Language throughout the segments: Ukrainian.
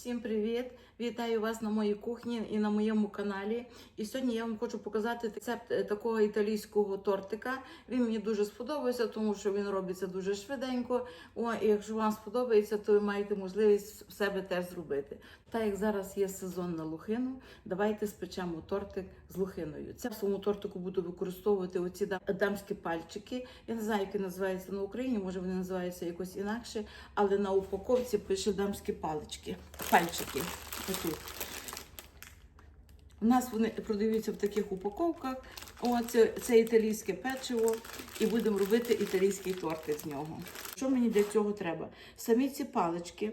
Всім привіт! Вітаю вас на моїй кухні і на моєму каналі. І сьогодні я вам хочу показати рецепт е, такого італійського тортика. Він мені дуже сподобався, тому що він робиться дуже швиденько. О, і якщо вам сподобається, то ви маєте можливість в себе теж зробити. Так як зараз є сезон на лухину, давайте спечемо тортик з лухиною. Це в своєму тортику буду використовувати оці дамські пальчики. Я не знаю, які називаються на Україні, може вони називаються якось інакше, але на упаковці пише дамські палички. Пальчики. Отут. У нас вони продаються в таких упаковках. О, це, італійське печиво, і будемо робити італійський тортик з нього. Що мені для цього треба? Самі ці палички.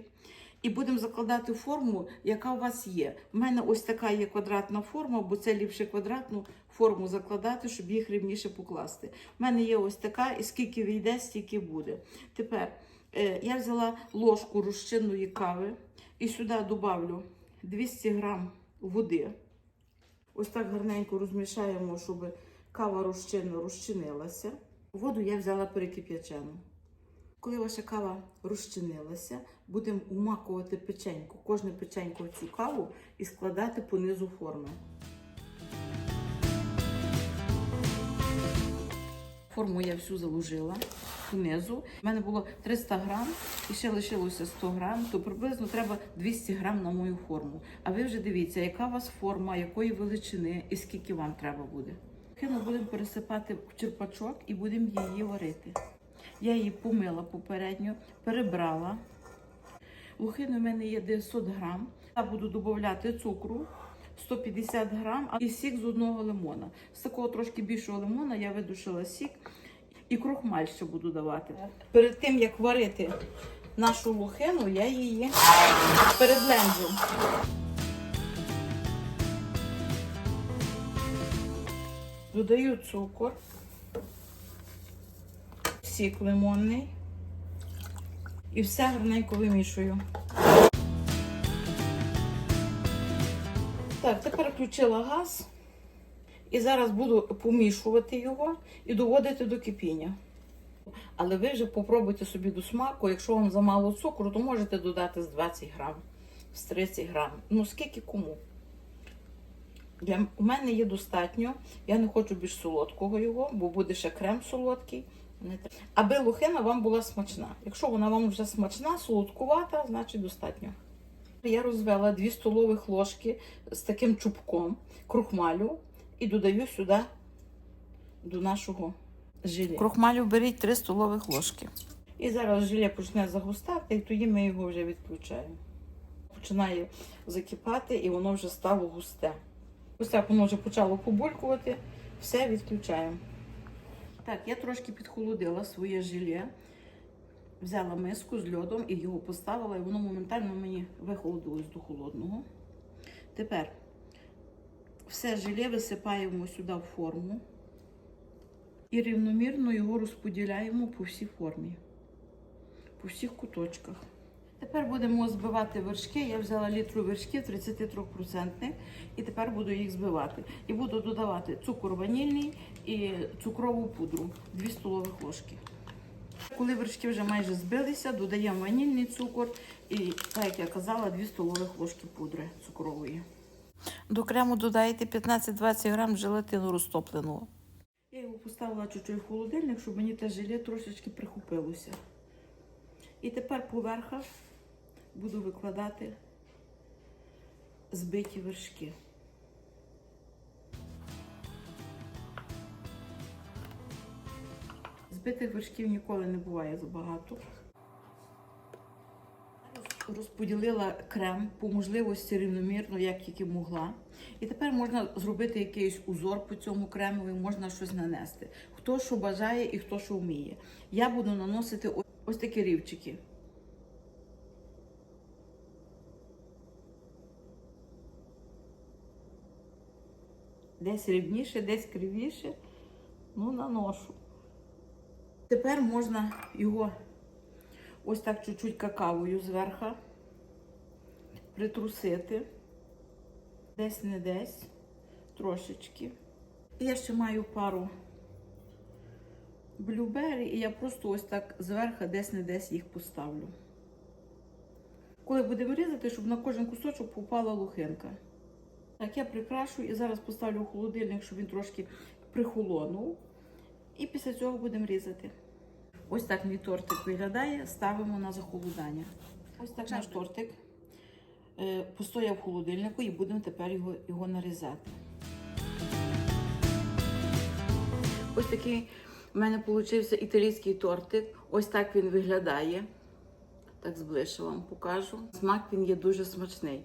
І будемо закладати форму, яка у вас є. У мене ось така є квадратна форма, бо це ліпше квадратну форму закладати, щоб їх рівніше покласти. У мене є ось така, і скільки війде, стільки буде. Тепер е, я взяла ложку розчинної кави і сюди додавлю 200 грам води. Ось так гарненько розмішаємо, щоб кава розчинно розчинилася. Воду я взяла перекип'ячену. Коли ваша кава розчинилася, будемо умакувати печеньку. Кожне печеньку в цю каву і складати по низу форми. Форму я всю заложила понизу. У мене було 300 грам і ще лишилося 100 грам, то приблизно треба 200 грам на мою форму. А ви вже дивіться, яка у вас форма, якої величини і скільки вам треба буде. Кину будемо пересипати в черпачок і будемо її варити. Я її помила попередньо, перебрала. Лухини в мене є 900 грам. Я буду додати цукру 150 грам і сік з одного лимона. З такого трошки більшого лимона я видушила сік і крохмаль ще буду давати. Перед тим як варити нашу лухину, я її перебленджу. Додаю цукор, сік лимонний і все гарненько вимішую. Так, тепер включила газ і зараз буду помішувати його і доводити до кипіння. Але ви вже попробуйте собі до смаку. Якщо вам замало цукру, то можете додати з 20 грам, з 30 грам. Ну, скільки кому. Для у мене є достатньо. Я не хочу більш солодкого його, бо буде ще крем солодкий. Аби лухина вам була смачна. Якщо вона вам вже смачна, солодкувата, значить достатньо. Я розвела 2 столових ложки з таким чубком крухмалю і додаю сюди до нашого желе. Крухмалю беріть 3 столових ложки. І зараз желе почне загустати, і тоді ми його вже відключаємо. Починає закипати і воно вже стало густе. Ось так воно вже почало побулькувати, все відключаємо. Так, я трошки підхолодила своє желе. Взяла миску з льодом і його поставила, і воно моментально мені вихолодилось до холодного. Тепер все желе висипаємо сюди в форму і рівномірно його розподіляємо по всій формі, по всіх куточках. Тепер будемо збивати вершки. Я взяла літру вершків 33% і тепер буду їх збивати. І буду додавати цукор ванільний і цукрову пудру 2 столових ложки. Коли вершки вже майже збилися, додаємо ванільний цукор і, так як я казала, 2 столових ложки пудри цукрової. До крему додаєте 15-20 грам желатину розтопленого. Я його поставила чуть-чуть в холодильник, щоб мені те желе трошечки прихопилося. І тепер поверха буду викладати збиті вершки. Збитих вершків ніколи не буває забагато. Розподілила крем по можливості рівномірно, як тільки могла. І тепер можна зробити якийсь узор по цьому кремові, можна щось нанести. Хто що бажає і хто що вміє. Я буду наносити ось такі рівчики. Десь рівніше, десь кривіше. Ну, наношу. Тепер можна його ось так чуть-чуть какавою зверху притрусити. Десь не десь, трошечки. І я ще маю пару блюбері, і я просто ось так зверху десь не десь їх поставлю. коли будемо різати, щоб на кожен кусочок попала лухинка. Так, я прикрашую і зараз поставлю в холодильник, щоб він трошки прихолонув. І після цього будемо різати. Ось так мій тортик виглядає, ставимо на захолодання. Ось так наш тортик е, постояв в холодильнику і будемо тепер його, його нарізати. Ось такий в мене вийшов італійський тортик. Ось так він виглядає. Так зближче вам покажу. Смак він є дуже смачний.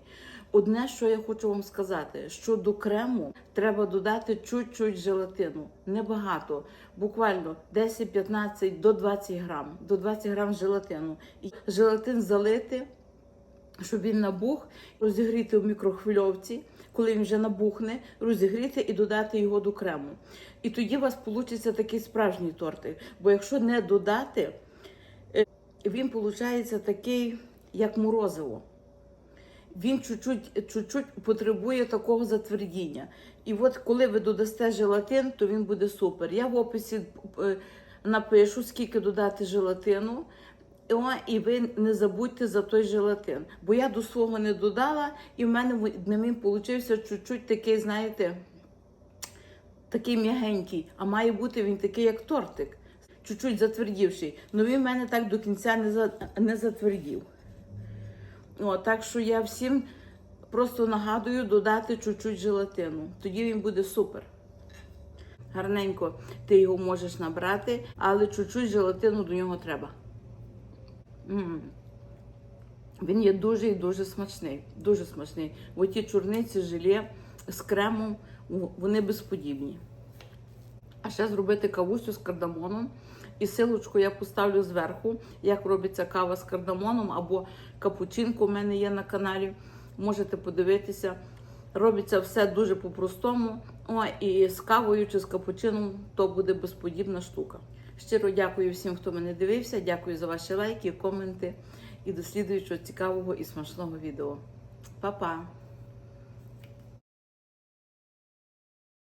Одне, що я хочу вам сказати, що до крему треба додати чуть-чуть желатину. Небагато, буквально 10-15 до 20 грам. До 20 грам желатину. І желатин залити, щоб він набух, розігріти в мікрохвильовці. Коли він вже набухне, розігріти і додати його до крему. І тоді у вас вийде такий справжній тортик. Бо якщо не додати, він виходить такий, як морозиво. Він чуть-чуть, потребує такого затвердіння. І от коли ви додасте желатин, то він буде супер. Я в описі е, напишу, скільки додати желатину. І ви не забудьте за той желатин. Бо я до свого не додала, і в мене ним получився чуть-чуть такий, знаєте, такий м'ягенький, а має бути він такий, як тортик, чуть-чуть затвердівший. Ну він в мене так до кінця не, за, не затвердів. О, так що я всім просто нагадую додати чуть-чуть желатину. Тоді він буде супер. Гарненько ти його можеш набрати, але чуть-чуть желатину до нього треба. М. Він є дуже і дуже смачний. Дуже смачний. Оті чорниці, желе з кремом, вони безподібні. А ще зробити кавусю з кардамоном. І силочку я поставлю зверху, як робиться кава з кардамоном або капучинко у мене є на каналі. Можете подивитися. Робиться все дуже по-простому. О, і з кавою чи з капучином то буде безподібна штука. Щиро дякую всім, хто мене дивився. Дякую за ваші лайки, коменти і до слідуючого цікавого і смачного відео. Па-па!